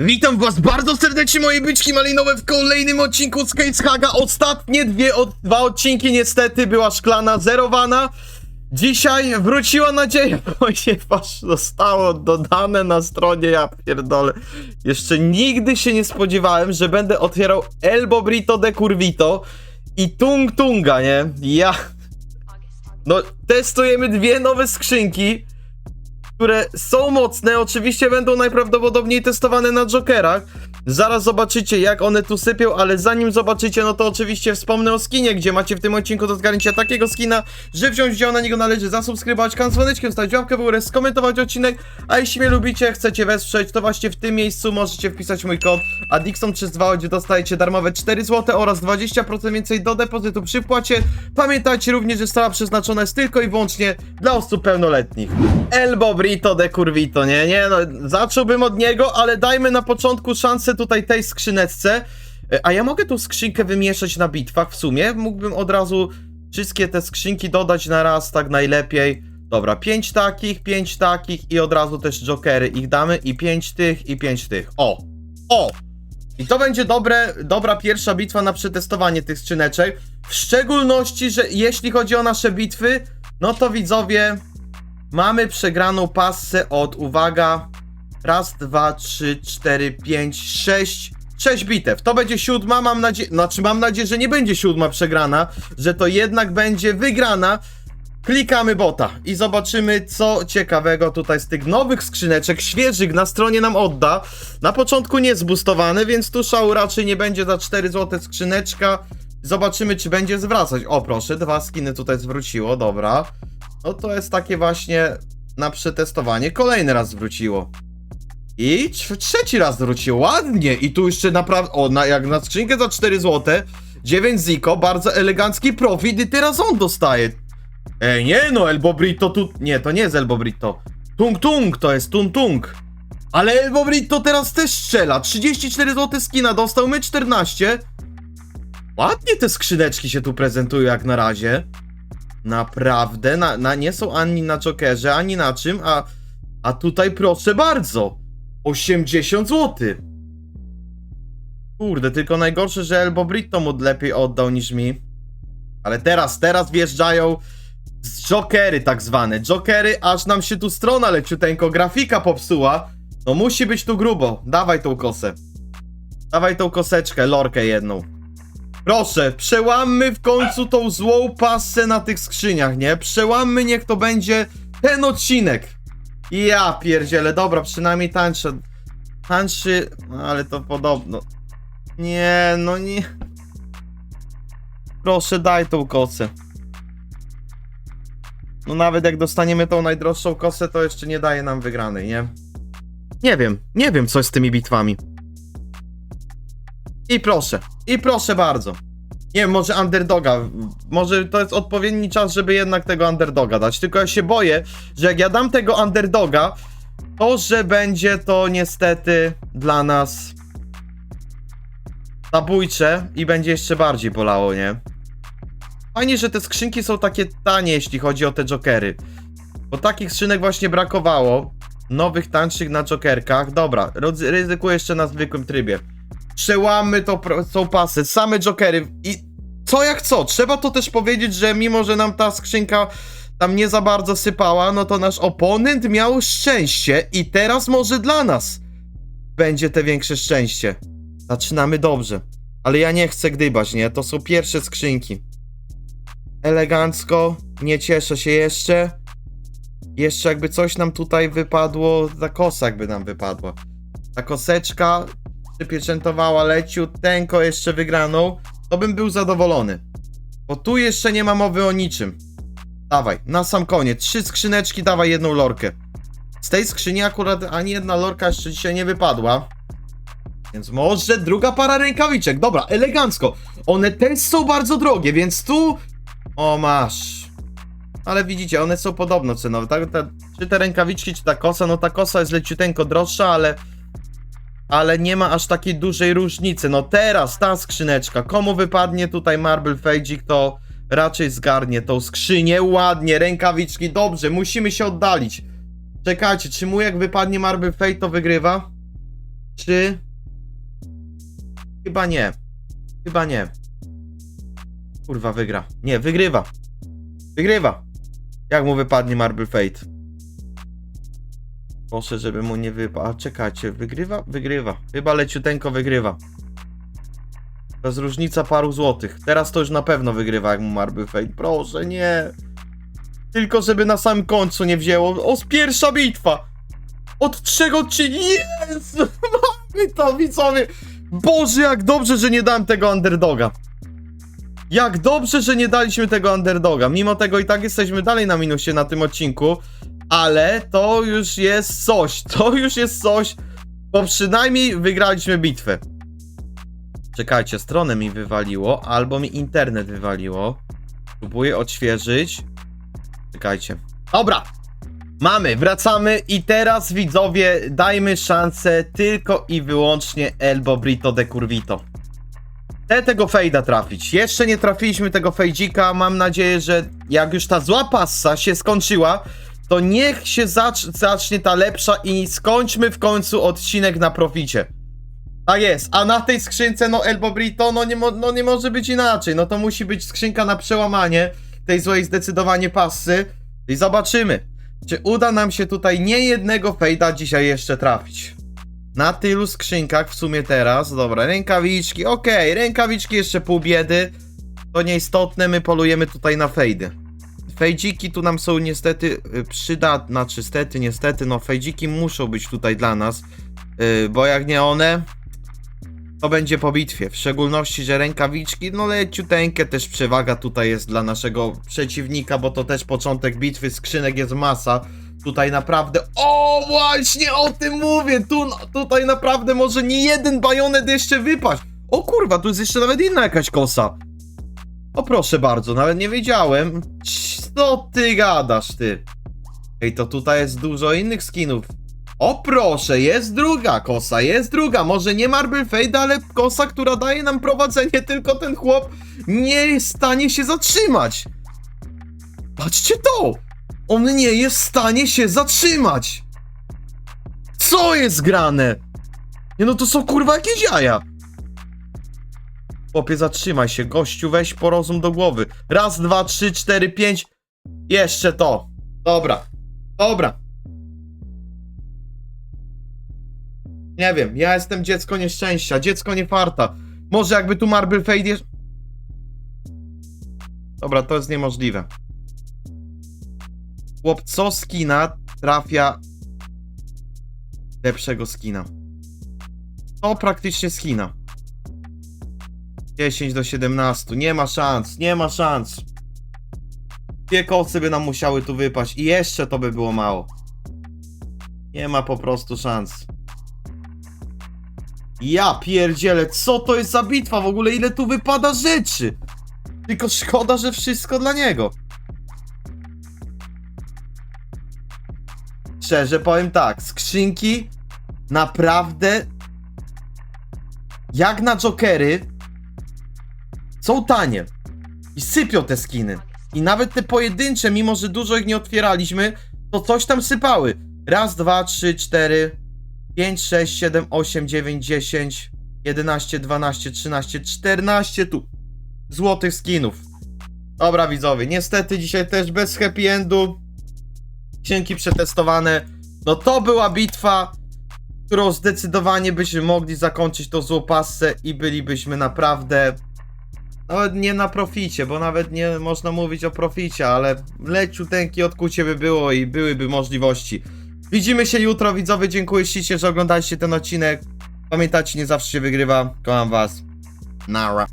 Witam was bardzo serdecznie moje byczki malinowe w kolejnym odcinku z Case Haga. Ostatnie dwie, od, dwa odcinki niestety była szklana zerowana. Dzisiaj wróciła nadzieja, ponieważ zostało dodane na stronie, ja pierdolę. Jeszcze nigdy się nie spodziewałem, że będę otwierał Elbo Brito de Curvito i Tung Tunga, nie? Ja... No, testujemy dwie nowe skrzynki które są mocne, oczywiście będą najprawdopodobniej testowane na Jokerach. Zaraz zobaczycie jak one tu sypią, ale zanim zobaczycie, no to oczywiście wspomnę o skinie, gdzie macie w tym odcinku do zgarnięcia takiego skina, że wziąć udział na niego należy zasubskrybować kanał dzwoneczkiem, stać łapkę w górę, skomentować odcinek, a jeśli mnie lubicie, chcecie wesprzeć, to właśnie w tym miejscu możecie wpisać mój kod Adixon32, gdzie dostajecie darmowe 4 zł oraz 20% więcej do depozytu przy wpłacie. Pamiętajcie również, że strona przeznaczona jest tylko i wyłącznie dla osób pełnoletnich. Elbo Brito de Curvito, nie? Nie, no, zacząłbym od niego, ale dajmy na początku szansę tutaj tej skrzyneczce. E, A ja mogę tą skrzynkę wymieszać na bitwach w sumie? Mógłbym od razu wszystkie te skrzynki dodać na raz, tak najlepiej. Dobra, pięć takich, pięć takich i od razu też jokery ich damy i pięć tych i pięć tych. O! O! I to będzie dobre, dobra pierwsza bitwa na przetestowanie tych skrzyneczek. W szczególności, że jeśli chodzi o nasze bitwy, no to widzowie, mamy przegraną pasę od, uwaga, raz, dwa, trzy, cztery, pięć, sześć, sześć bitew. To będzie siódma, mam nadzieję, znaczy mam nadzieję, że nie będzie siódma przegrana, że to jednak będzie wygrana. Klikamy bota i zobaczymy, co ciekawego tutaj z tych nowych skrzyneczek, świeżych na stronie nam odda. Na początku nie zbustowany, więc tu szału raczej nie będzie za 4 zł skrzyneczka. Zobaczymy, czy będzie zwracać. O, proszę, dwa skiny tutaj zwróciło, dobra. No to jest takie właśnie na przetestowanie. Kolejny raz zwróciło. I trz- trzeci raz zwróciło. Ładnie. I tu jeszcze naprawdę. O, na, jak na skrzynkę za 4 zł. 9 ziko, bardzo elegancki profit i teraz on dostaje. Ej, nie no, Elbo Brito tu... Nie, to nie jest Elbo Brito. Tung Tung, to jest Tung Tung. Ale Elbo Brito teraz też strzela. 34 zł skina dostał, my 14. Ładnie te skrzyneczki się tu prezentują jak na razie. Naprawdę, na, na, nie są ani na Jokerze, ani na czym, a, a tutaj proszę bardzo. 80 zł. Kurde, tylko najgorsze, że Elbo Brito mu lepiej oddał niż mi. Ale teraz, teraz wjeżdżają z Jokery tak zwane. Jokery, aż nam się tu strona leciuteńko, grafika popsuła. No musi być tu grubo. Dawaj tą kosę. Dawaj tą koseczkę, lorkę jedną. Proszę, przełammy w końcu tą złą pasę na tych skrzyniach, nie? Przełammy, niech to będzie ten odcinek. Ja pierdzielę, dobra, przynajmniej tańsze. Tańszy, no ale to podobno. Nie, no nie. Proszę, daj tą kosę. No nawet jak dostaniemy tą najdroższą kosę, to jeszcze nie daje nam wygranej, nie? Nie wiem, nie wiem co z tymi bitwami. I proszę, i proszę bardzo. Nie wiem, może underdoga, może to jest odpowiedni czas, żeby jednak tego underdoga dać. Tylko ja się boję, że jak ja dam tego underdoga, to że będzie to niestety dla nas zabójcze i będzie jeszcze bardziej bolało, nie? Fajnie, że te skrzynki są takie tanie, jeśli chodzi o te jokery. Bo takich skrzynek właśnie brakowało. Nowych, tańszych na jokerkach. Dobra, ryzykuję jeszcze na zwykłym trybie. Przełamy to, tą pasę, same jokery i co jak co. Trzeba to też powiedzieć, że mimo, że nam ta skrzynka tam nie za bardzo sypała, no to nasz oponent miał szczęście i teraz może dla nas będzie te większe szczęście. Zaczynamy dobrze. Ale ja nie chcę gdybać, nie? To są pierwsze skrzynki. Elegancko, nie cieszę się jeszcze. Jeszcze jakby coś nam tutaj wypadło, ta kosa jakby nam wypadła. Ta koseczka przypieczętowała leciuteńko jeszcze wygraną, to bym był zadowolony. Bo tu jeszcze nie ma mowy o niczym. Dawaj, na sam koniec. Trzy skrzyneczki, dawaj jedną lorkę. Z tej skrzyni akurat ani jedna lorka jeszcze dzisiaj nie wypadła. Więc może druga para rękawiczek. Dobra, elegancko. One też są bardzo drogie, więc tu... O, masz. Ale widzicie, one są podobno cenowe. Tak, te, czy te rękawiczki, czy ta kosa, no ta kosa jest leciuteńko droższa, ale... Ale nie ma aż takiej dużej różnicy. No teraz ta skrzyneczka. Komu wypadnie tutaj Marble Fejdzik, to raczej zgarnie tą skrzynię. Ładnie, rękawiczki, dobrze, musimy się oddalić. Czekajcie, czy mu jak wypadnie Marble Fade, to wygrywa? Czy... Chyba nie. Chyba nie. Kurwa, wygra. Nie, wygrywa. Wygrywa. Jak mu wypadnie Marble Fate? Proszę, żeby mu nie wypadł. A czekajcie, wygrywa? Wygrywa. Chyba leciuteńko wygrywa. To jest różnica paru złotych. Teraz to już na pewno wygrywa, jak mu Marble Fate. Proszę, nie. Tylko żeby na samym końcu nie wzięło. O, pierwsza bitwa! Od trzech odcinków. Jezu! Mamy to, widzowie! Boże, jak dobrze, że nie dałem tego underdoga. Jak dobrze, że nie daliśmy tego underdoga. Mimo tego i tak jesteśmy dalej na minusie na tym odcinku. Ale to już jest coś. To już jest coś. Bo przynajmniej wygraliśmy bitwę. Czekajcie, stronę mi wywaliło, albo mi internet wywaliło. Próbuję odświeżyć. Czekajcie. Dobra. Mamy, wracamy i teraz widzowie dajmy szansę tylko i wyłącznie Elbo Brito de Curvito. Chcę tego fejda trafić. Jeszcze nie trafiliśmy tego fejdzika. Mam nadzieję, że jak już ta zła passa się skończyła, to niech się zacz zacznie ta lepsza i skończmy w końcu odcinek na proficie. Tak jest, a na tej skrzynce, no Elbo Brito, no nie, no nie może być inaczej. No to musi być skrzynka na przełamanie tej złej zdecydowanie passy. I zobaczymy, czy uda nam się tutaj nie jednego fejda dzisiaj jeszcze trafić. Na tylu skrzynkach w sumie teraz, dobra, rękawiczki, okej, rękawiczki jeszcze pół biedy. To nieistotne, my polujemy tutaj na fejdy. Fejdziki tu nam są niestety y, przydatne, znaczy stety, niestety, no fejdziki muszą być tutaj dla nas, yy, bo jak nie one, to będzie po bitwie. W szczególności, że rękawiczki, no leciuteńkie też przewaga tutaj jest dla naszego przeciwnika, bo to też początek bitwy, skrzynek jest masa. Tutaj naprawdę, o właśnie o tym mówię, tu, tutaj naprawdę może nie jeden bajonet jeszcze wypaść. O kurwa, tu jest jeszcze nawet inna jakaś kosa. O proszę bardzo, nawet nie wiedziałem. Co ty gadasz, ty? Ej, to tutaj jest dużo innych skinów. O proszę, jest druga kosa, jest druga. Może nie Marble Fade, ale kosa, która daje nam prowadzenie, tylko ten chłop nie jest w stanie się zatrzymać. Patrzcie to! On nie jest w stanie się zatrzymać! Co jest grane? Nie no to są kurwa jakieś jaja. Chłopie, zatrzymaj się, gościu, weź porozum do głowy. Raz, dwa, trzy, cztery, pięć. Jeszcze to. Dobra, dobra. Nie wiem, ja jestem dziecko nieszczęścia, dziecko nie farta. Może jakby tu Marble Fade jest... Dobra, to jest niemożliwe. Chłop co skina trafia lepszego skina. To praktycznie skina. 10 do 17. Nie ma szans, nie ma szans. Dwie kosy by nam musiały tu wypaść i jeszcze to by było mało. Nie ma po prostu szans. Ja pierdzielę, co to jest za bitwa w ogóle? Ile tu wypada rzeczy? Tylko szkoda, że wszystko dla niego. Szczerze powiem tak, skrzynki naprawdę jak na jokery są tanie i sypią te skiny. I nawet te pojedyncze, mimo że dużo ich nie otwieraliśmy, to coś tam sypały. Raz, dwa, trzy, cztery, 5, 6, 7, 8, 9, 10, 11, 12, 13, 14 tu złotych skinów. Dobra widzowie, niestety dzisiaj też bez happy endu. Księgi przetestowane. No to była bitwa, którą zdecydowanie byśmy mogli zakończyć to złopasce i bylibyśmy naprawdę nawet nie na proficie, bo nawet nie można mówić o proficie, ale leciuteńkie odkucie by było i byłyby możliwości. Widzimy się jutro, widzowie, dziękuję ślicznie, że oglądaliście ten odcinek. Pamiętajcie, nie zawsze się wygrywa. Kocham was. Nara.